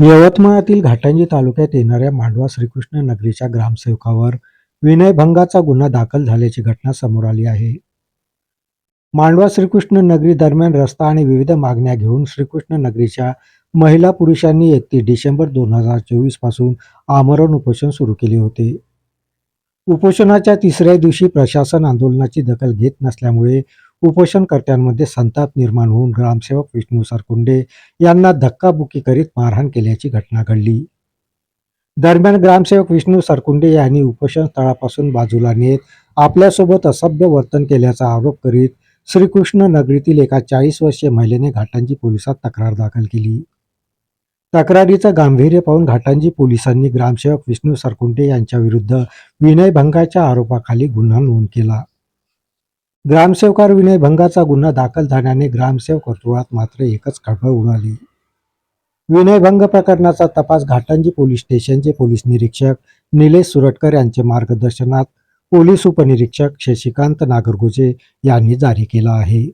यवतमाळातील घाटंजी तालुक्यात येणाऱ्या मांडवा श्रीकृष्ण नगरीच्या ग्रामसेवकावर विनयभंगाचा गुन्हा दाखल झाल्याची घटना समोर आली आहे. मांडवा श्रीकृष्ण नगरी दरम्यान रस्ता आणि विविध मागण्या घेऊन श्रीकृष्ण नगरीच्या महिला पुरुषांनी एकतीस डिसेंबर दोन हजार चोवीसपासून आमरण उपोषण सुरू केले होते. उपोषणाच्या तिसऱ्या दिवशी प्रशासन आंदोलनाची दखल घेत नसल्यामुळे उपोषणकर्त्यांमध्ये संताप निर्माण होऊन ग्रामसेवक विष्णू सरकुंडे यांना धक्काबुक्की करीत मारहाण केल्याची घटना घडली. दरम्यान ग्रामसेवक विष्णू सरकुंडे यांनी उपोषण स्थळापासून बाजूला नेत आपल्यासोबत असभ्य वर्तन केल्याचा आरोप करीत श्रीकृष्ण नगरीतील एका चाळीस वर्षीय महिलेने घाटांजी पोलिसात तक्रार दाखल केली. तक्रारीचं गांभीर्य पाहून घाटांजी पोलिसांनी ग्रामसेवक विष्णू सरकुंडे यांच्याविरुद्ध विनयभंगाच्या आरोपाखाली गुन्हा नोंद केला. ग्रामसेवकार विनयभंगाचा गुन्हा दाखल झाल्याने ग्रामसेवक वर्तुळात मात्र एकच खळबळ उडाली. विनयभंग प्रकरणाचा तपास घाटंजी पोलीस स्टेशनचे पोलीस निरीक्षक निलेश सुरटकर यांच्या मार्गदर्शनात पोलीस उपनिरीक्षक शशिकांत नागरगोजे यांनी जारी केला आहे.